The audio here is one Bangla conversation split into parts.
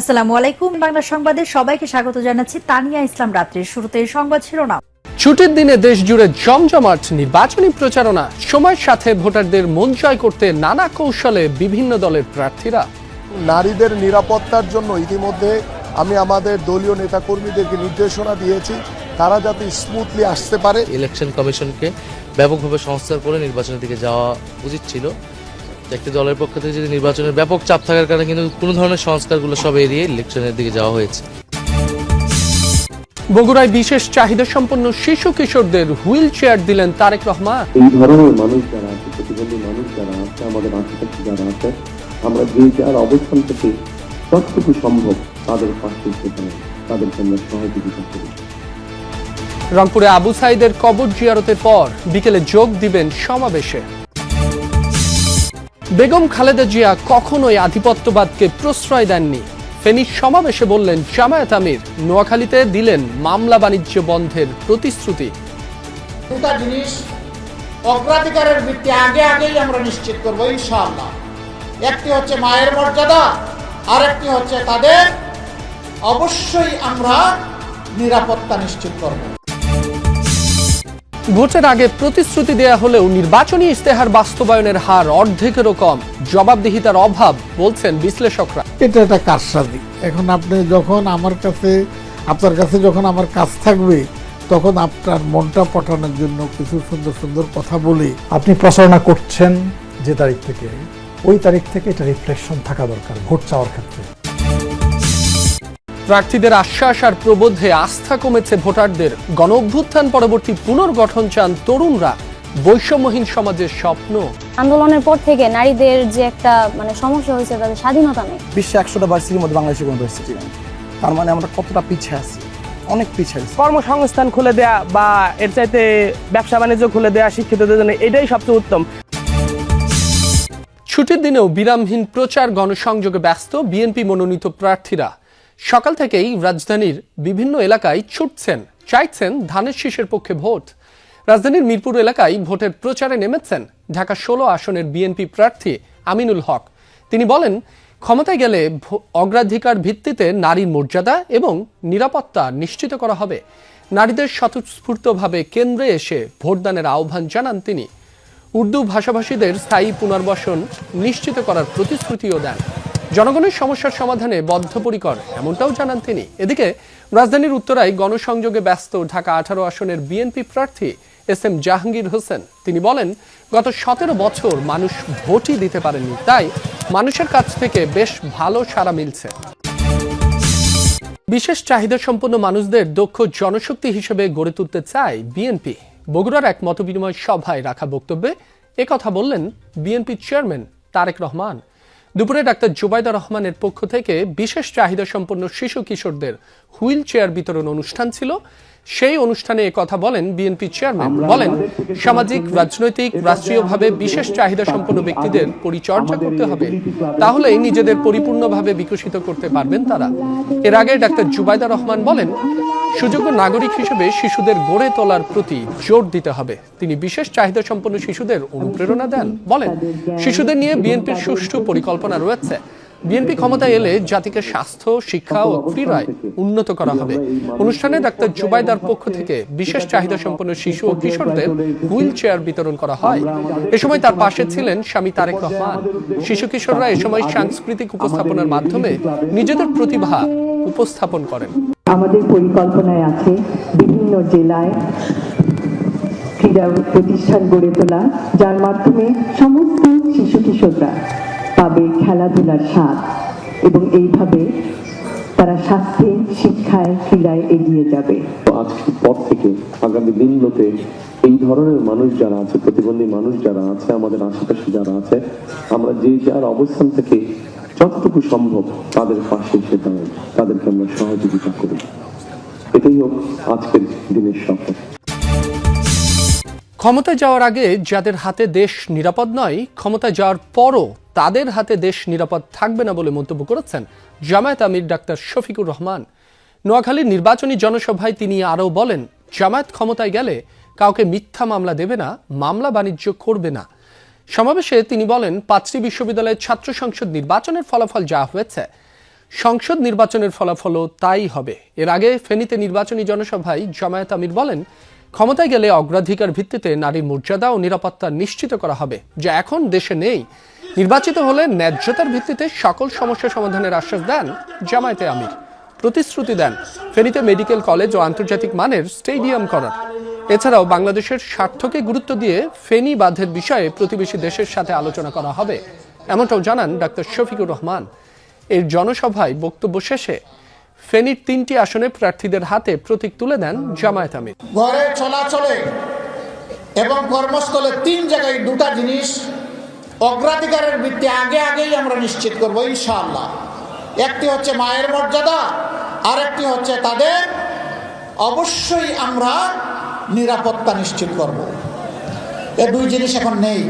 আসসালামু আলাইকুম। বাংলা সংবাদে সবাইকে স্বাগত জানাচ্ছি তানিয়া ইসলাম রাত্রির শুরুতে সংবাদ শিরোনাম। ছুটির দিনে দেশ জুড়ে জমজমাট নির্বাচনী প্রচারণা সময়ের সাথে ভোটারদের মন জয় করতে নানা কৌশলে বিভিন্ন দলের প্রার্থীরা। নারীদের নিরাপত্তার জন্য ইতিমধ্যে আমি আমাদের দলীয় নেতাকর্মীদেরকে নির্দেশনা দিয়েছি তারা যাতে স্মুথলি আসতে পারে। ইলেকশন কমিশনকে ব্যাপকভাবে সংস্কার করে নির্বাচনের দিকে যাওয়া উচিত ছিল। একটি দলের পক্ষ থেকে যদি নির্বাচনের ব্যাপক চাপ থাকার কারণে কিন্তু কোনো ধরনের সংস্কারগুলো সব এড়িয়ে ইলেকশনের দিকে যাওয়া হয়েছে। বগুড়ায় বিশেষ চাহিদা সম্পন্ন শিশু কিশোরদের হুইল চেয়ার দিলেন তারেক রহমান। এই ধরনের মানুষ যারা আছে প্রতিবন্ধী মানুষ যারা আছে আমাদের আশেপাশে যারা আছে আমরা যে যার অবস্থান থেকে যতটুকু সম্ভব তাদের পাশে সেখানে তাদেরকে আমরা সহযোগিতা করি। রংপুরে আবু সাইদের কবর জিয়ারতের পর বিকেলে যোগ দিবেন সমাবেশে। বেগম খালেদা জিয়া কখনোই আধিপত্যবাদকে প্রশ্রয় দেননি। ফেনীর সমাবেশে বললেন, জামায়াত আমির নোয়াখালীতে দিলেন মামলা বাণিজ্য বন্ধের প্রতিশ্রুতি। জিনিস অগ্রাধিকারের ভিত্তি আগে আগেই আমরা নিশ্চিত করব, ইনশাআল্লাহ। একটি হচ্ছে মায়ের মর্যাদা, আরেকটি হচ্ছে তাদের অবশ্যই আমরা নিরাপত্তা নিশ্চিত করব। ভোটের আগে প্রতিশ্রুতি দেয়া হলেও নির্বাচনী ইস্তেহার বাস্তবায়নের হার অর্ধেকেরও কম। জবাবদিহিতার অভাব বলছেন বিশ্লেষকরা। এটা একটা কারসাজি। এখন আপনি যখন আমার কাছে আপনার কাছে যখন আমার কাজ থাকবে তখন আপনার মনটা পটানোর জন্য কিছু সুন্দর সুন্দর কথা বলে। আপনি প্রচারণা করছেন যে তারিখ থেকে। ওই তারিখ থেকে এটা রিফ্লেকশন থাকা দরকার ভোট চাওয়ার ক্ষেত্রে। প্রার্থীদের আশ্বাস আর প্রবোধে আস্থা কমেছে ভোটারদের। গণ অভ্যুত্থান পরবর্তী পুনর্গঠন চান তরুণরা। বৈষম্যহীন সমাজের স্বপ্ন। আন্দোলনের পর থেকে নারীদের যে একটা মানে সমস্যা হয়েছে তাদের স্বাধীনতা নেই। বিশ্বে একশোটা ভার্সিটির মধ্যে বাংলাদেশে কোনো ভার্সিটি নেই তার মানে আমরা কতটা পিছিয়ে আছি? অনেক পিছিয়ে আছি। কর্মসংস্থান খুলে দেয়া বা এর চাইতে ব্যবসা বাণিজ্য খুলে দেয়া শিক্ষিতদের জন্য এটাই সবচেয়ে উত্তম। ছুটির দিনেও বিরামহীন প্রচার গণসংযোগে ব্যস্ত বিএনপি মনোনীত প্রার্থীরা। সকাল থেকেই রাজধানীর বিভিন্ন এলাকায় ছুটছেন, চাইছেন ধানের শীষের পক্ষে ভোট। রাজধানীর মিরপুর এলাকায় ভোটের প্রচারে নেমেছেন ঢাকা ষোলো আসনের বিএনপি প্রার্থী আমিনুল হক। তিনি বলেন, ক্ষমতায় গেলে অগ্রাধিকার ভিত্তিতে নারীর মর্যাদা এবং নিরাপত্তা নিশ্চিত করা হবে। নারীদের স্বতঃস্ফূর্তভাবে কেন্দ্রে এসে ভোটদানের আহ্বান জানান তিনি। উর্দু ভাষাভাষীদের স্থায়ী পুনর্বাসন নিশ্চিত করার প্রতিশ্রুতিও দেন। জনগণের সমস্যার সমাধানে বদ্ধপরিকর, এমনটাও জানান তিনি। এদিকে, রাজধানীর উত্তরায় গণসংযোগে ব্যস্ত ঢাকা আঠারো আসনের বিএনপি প্রার্থী এস এম জাহাঙ্গীর হোসেন। তিনি বলেন, গত সতেরো বছর মানুষ ভোটই দিতে পারেননি, তাই মানুষের কাছ থেকে বেশ ভালো সাড়া মিলছে। বিশেষ চাহিদা সম্পন্ন মানুষদের দক্ষ জনশক্তি হিসেবে গড়ে তুলতে চায় বিএনপি। বগুড়ার এক মতবিনিময় সভায় রাখা বক্তব্যে একথা বললেন বিএনপি চেয়ারম্যান তারেক রহমান। দুপুরে ডাক্তার জুবাইদা রহমানের পক্ষ থেকে বিশেষ চাহিদা সম্পন্ন শিশু কিশোরদের হুইল চেয়ার বিতরণ অনুষ্ঠান ছিল। সেই অনুষ্ঠানে কথা বলেন বিএনপি চেয়ারম্যান। বলেন সামাজিক রাজনৈতিক রাষ্ট্রীয়ভাবে বিশেষ চাহিদা সম্পন্ন ব্যক্তিদের পরিচর্যা করতে হবে। তাহলেই নিজেদের পরিপূর্ণভাবে বিকশিত করতে পারবেন তারা। এর আগে ডাক্তার জুবাইদা রহমান বলেন সুযোগ্য নাগরিক হিসেবে শিশুদের গড়ে তোলার প্রতি জোর দিতে হবে। তিনি বিশেষ চাহিদা সম্পন্ন শিশুদের অনুপ্রেরণা দেন। বলেন শিশুদের নিয়ে বিএনপির সুষ্ঠু পরিকল্পনা রয়েছে। বিএনপি ক্ষমতায় এলে জাতিকে স্বাস্থ্য শিক্ষা ও ক্রীড়ায় উন্নত করা হবে। অনুষ্ঠানে ডাক্তার জুবাইদার পক্ষ থেকে বিশেষ চাহিদা সম্পন্ন শিশু ও কিশোরদের হুইল চেয়ার বিতরণ করা হয়। এ সময় তার পাশে ছিলেন স্বামী তারেক রহমান। শিশু কিশোররা এ সময় সাংস্কৃতিক উপস্থাপনার মাধ্যমে নিজেদের প্রতিভা উপস্থাপন করেন। আমাদের পরিকল্পনায় আছে বিভিন্ন জেলায় ক্রীড়া প্রতিষ্ঠান গড়ে তোলা যার মাধ্যমে সমস্ত শিশু কিশোররা পাবে খেলাধুলার স্বাদ এবং এইভাবে তারা স্বাস্থ্যে শিক্ষায় ক্রীড়ায় এগিয়ে যাবে। আজকের পর থেকে আগামী দিনগুলোতে এই ধরনের মানুষ যারা আছে প্রতিবন্ধী মানুষ যারা আছে আমাদের আশেপাশে যারা আছে আমরা যে যার অবস্থান থেকে যতটুকু সম্ভব তাদের পাশে এসে দাঁড়াই তাদেরকে আমরা সহযোগিতা করি। এটাই হোক আজকের দিনের শপথ ক্ষমতায় যাওয়ার আগে যাদের হাতে দেশ নিরাপদ নয় ক্ষমতায় যাওয়ার পরও তাদের হাতে দেশ নিরাপদ থাকবে না বলে মন্তব্য করেছেন জামায়াত আমির ডাক্তার শফিকুর রহমান। নোয়াখালীর নির্বাচনী জনসভায় তিনি আরও বলেন, জামায়াত ক্ষমতায় গেলে কাউকে মিথ্যা মামলা দেবে না, মামলা বাণিজ্য করবে না। সমাবেশে তিনি বলেন, পাঁচটি বিশ্ববিদ্যালয়ের ছাত্র সংসদ নির্বাচনের ফলাফল যা হয়েছে, সংসদ নির্বাচনের ফলাফলও তাই হবে। এর আগে ফেনীতে নির্বাচনী জনসভায় জামায়াত আমির বলেন, ক্ষমতায় গেলে অগ্রাধিকার ভিত্তিতে নারীর মর্যাদা ও নিরাপত্তা নিশ্চিত করা হবে, যা এখন দেশে নেই। নির্বাচিত হলে ন্যায্যতার ভিত্তিতে সকল সমস্যা সমাধানের আশ্বাস দেন জামায়াতে আমির। প্রতিশ্রুতি দেন ফেনীতে মেডিকেল কলেজ ও আন্তর্জাতিক মানের স্টেডিয়াম করার। এছাড়াও বাংলাদেশের স্বার্থকে গুরুত্ব দিয়ে ফেনী বাঁধের বিষয়ে প্রতিবেশী দেশের সাথে আলোচনা করা হবে, এমনটাও জানান ডাক্তার শফিকুর রহমান। এর জনসভায় বক্তব্য শেষে ফেনীর তিনটি আসনে প্রার্থীদের হাতে প্রতীক তুলে দেন জামায়াত আমির। ঘরে চলাচলে এবং কর্মস্থলে তিন জায়গায় দুটা জিনিস অগ্রাধিকারের ভিত্তি আগে আগেই আমরা নিশ্চিত করব, ইনশাআল্লাহ। একটি হচ্ছে মায়ের মর্যাদা, আরেকটি হচ্ছে তাদের অবশ্যই আমরা নিরাপত্তা নিশ্চিত করব। এ দুই জিনিস এখন নেই,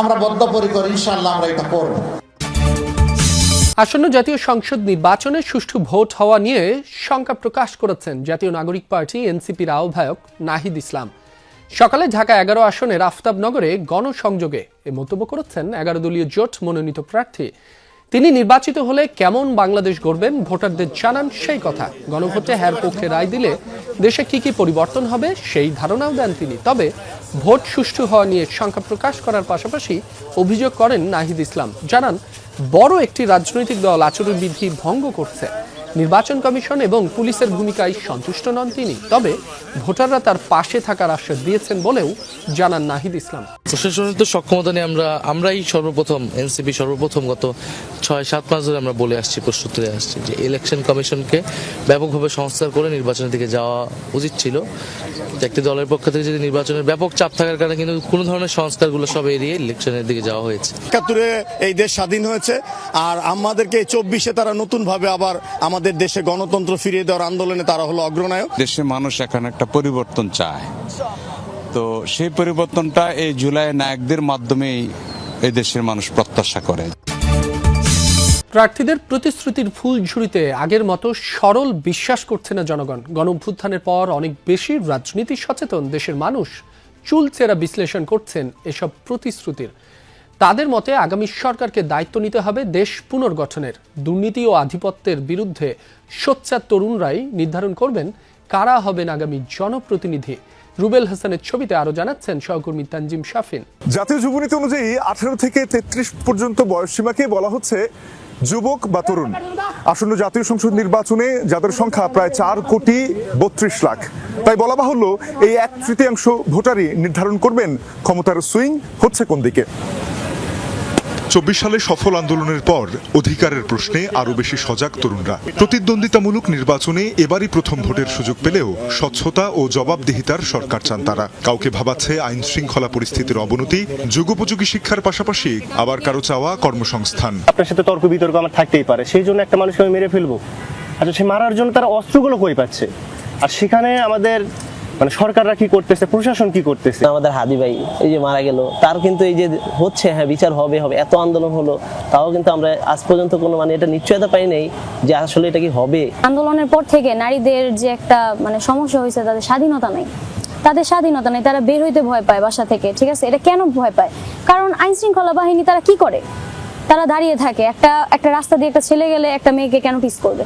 আমরা বদ্ধপরিকর ইনশাল্লাহ আমরা এটা করব। আসন্ন জাতীয় সংসদ নির্বাচনে সুষ্ঠু ভোট হওয়া নিয়ে শঙ্কা প্রকাশ করেছেন জাতীয় নাগরিক পার্টি এনসিপির আহ্বায়ক নাহিদ ইসলাম। সকালে ঢাকা এগারো আসনের আফতাবনগরে গণসংযোগে এ মন্তব্য করেছেন এগারো দলীয় জোট মনোনীত প্রার্থী। তিনি নির্বাচিত হলে কেমন বাংলাদেশ গড়বেন ভোটারদের জানান সেই কথা। গণভোটে হ্যার পক্ষে রায় দিলে দেশে কি কি পরিবর্তন হবে সেই ধারণাও দেন তিনি। তবে ভোট সুষ্ঠু হওয়া নিয়ে শঙ্কা প্রকাশ করার পাশাপাশি অভিযোগ করেন নাহিদ ইসলাম। জানান, বড় একটি রাজনৈতিক দল আচরণবিধি ভঙ্গ করছে। নির্বাচন কমিশন এবং পুলিশের ভূমিকায় সন্তুষ্ট নন তিনি। তবে ভোটাররা তার পাশে থাকার আশ্বাস দিয়েছেন বলেও জানান নাহিদ ইসলাম। প্রশাসনের তো সক্ষমতা নিয়ে আমরা আমরাই সর্বপ্রথম এনসিপি সর্বপ্রথম গত ছয় সাত মাস ধরে আমরা বলে আসছি প্রস্তুত হয়ে আসছি যে ইলেকশন কমিশনকে ব্যাপকভাবে সংস্কার করে নির্বাচনের দিকে যাওয়া উচিত ছিল। একটি দলের পক্ষ থেকে যদি নির্বাচনের ব্যাপক চাপ থাকার কারণে কিন্তু কোনো ধরনের সংস্কারগুলো সব এড়িয়ে ইলেকশনের দিকে যাওয়া হয়েছে। একাত্তরে এই দেশ স্বাধীন হয়েছে আর আমাদেরকে চব্বিশে তারা নতুনভাবে আবার আমাদের দেশে গণতন্ত্র ফিরিয়ে দেওয়ার আন্দোলনে তারা হলো অগ্রনায়ক। দেশের মানুষ এখন একটা পরিবর্তন চায়। তো সেই পরিবর্তনটা এই জুলাই নায়কদের মাধ্যমেই এই দেশের মানুষ প্রত্যাশা করে। প্রার্থীদের প্রতিশ্রুতির ফুল ঝুড়িতে আগের মতো সরল বিশ্বাস করছে না জনগণ। গণ অভ্যুত্থানের পর অনেক বেশি রাজনীতি সচেতন দেশের মানুষ চুলচেরা বিশ্লেষণ করছেন এসব প্রতিশ্রুতির। তাদের মতে আগামী সরকারকে দায়িত্ব নিতে হবে দেশ পুনর্গঠনের। দুর্নীতি ও আধিপত্যের বিরুদ্ধে সোচ্চার তরুণরাই নির্ধারণ করবেন কারা হবেন আগামী জনপ্রতিনিধি। রুবেল হাসানের ছবিতে আরও জানাচ্ছেন সহকর্মী তানজিম শাফিন। জাতীয় যুবনীতি অনুযায়ী আঠারো থেকে তেত্রিশ পর্যন্ত বয়সসীমাকে বলা হচ্ছে যুবক বা তরুণ। আসন্ন জাতীয় সংসদ নির্বাচনে যাদের সংখ্যা প্রায় চার কোটি বত্রিশ লাখ। তাই বলা বাহুল্য, এই এক তৃতীয়াংশ ভোটারই নির্ধারণ করবেন ক্ষমতার সুইং হচ্ছে কোন দিকে। চব্বিশ সালে সফল আন্দোলনের পর অধিকারের প্রশ্নে আরও বেশি সজাগ তরুণরা। প্রতিদ্বন্দ্বিতামূলক নির্বাচনে এবারই প্রথম ভোটের সুযোগ পেলেও স্বচ্ছতা ও জবাবদিহিতার সরকার চান তারা। কাউকে ভাবাচ্ছে আইন শৃঙ্খলা পরিস্থিতির অবনতি, যুগোপযোগী শিক্ষার পাশাপাশি আবার কারও চাওয়া কর্মসংস্থান। আপনার সাথে তর্ক বিতর্ক আমার থাকতেই পারে। সেই জন্য একটা মানুষকে আমি মেরে ফেলব। আচ্ছা সে মারার জন্য তারা অস্ত্রগুলো কই পাচ্ছে। আর সেখানে আমাদের মানে সরকাররা কি করতেছে? প্রশাসন কি করতেছে? আমাদের হাদি ভাই এই যে মারা গেল তার কিন্তু এই যে হচ্ছে হ্যাঁ বিচার হবে হবে এত আন্দোলন হলো তাও কিন্তু আমরা আজ পর্যন্ত কোনো মানে এটা নিশ্চয়তা পাই নাই যে আসলে এটা কি হবে। আন্দোলনের পর থেকে নারীদের যে একটা মানে সমস্যা হয়েছে তাদের স্বাধীনতা নাই। তাদের স্বাধীনতা নেই তারা বের হইতে ভয় পায় বাসা থেকে ঠিক আছে? এটা কেন ভয় পায়? কারণ আইন শৃঙ্খলা বাহিনী তারা কি করে? তারা দাঁড়িয়ে থাকে একটা একটা রাস্তা দিয়ে একটা ছেলে গেলে একটা মেয়েকে কেন পিস করবে?